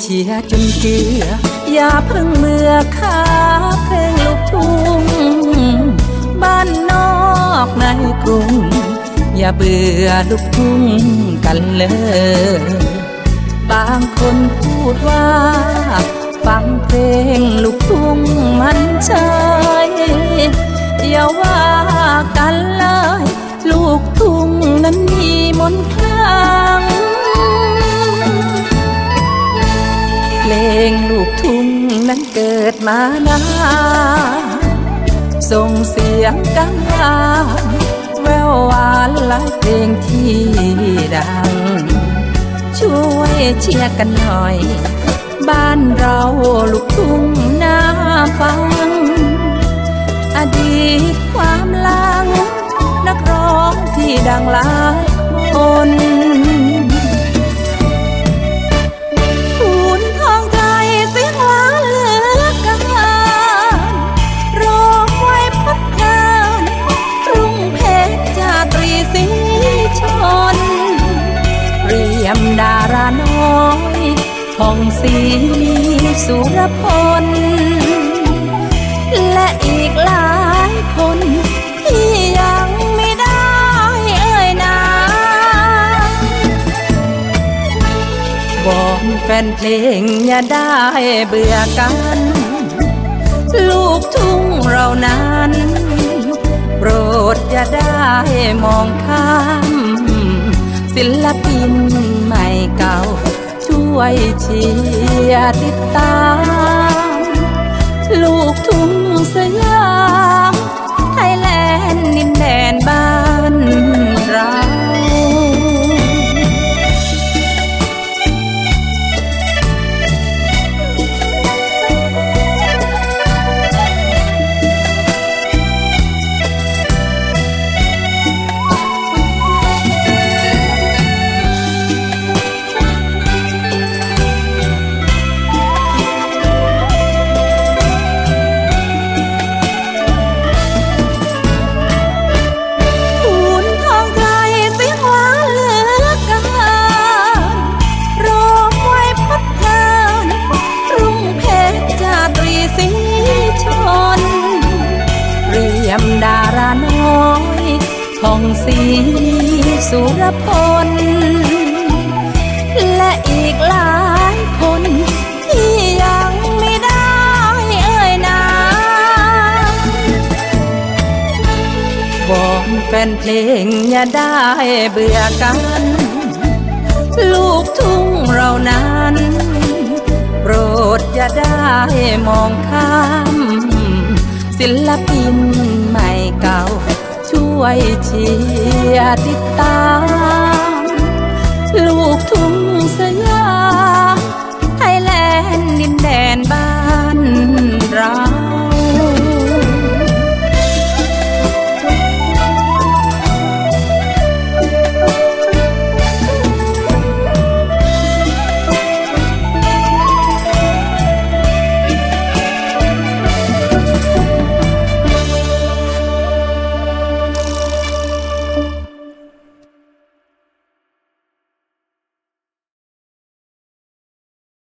เชียร์จนเกลือ อย่าเพิ่งเมื่อค้าเพลงลูกทุ่งบ้านนอกในกรุง อย่าเบื่อลูกทุ่งกันเลยบางคนพูดว่า ฟังเพลงลูกทุ่งมันใช่อย่าว่ากันเลย กทุ่งนั้นเกิดมานานส่งเสียงกังวานแวววานหลายเพลงที่ดัง ช่วยเชียร์กันหน่อย บ้านเราลูกทุ่งนา ยมดาราน้อยผ่องศรีสุรพล และอีกหลายคนที่ยังไม่ได้เอ่ยนามวอนแฟนเพลงอย่าได้เบื่อกัน ลูกทุ่งเรานั้น โปรดอย่าได้มองข้าม ศิลปินใหม่เก่า ช่วยเชียร์ติดตาม ลูกทุ่งสยาม ท่องศรีสุรพล และอีกหลายคนที่ยังไม่ได้เอ่ยนามวอนแฟนเพลงอย่าได้เบื่อกัน ลูกทุ่งเรานั้น โปรดอย่าได้มองข้ามศิลปิน วยเชียร์ติดตาม ลูกทุ่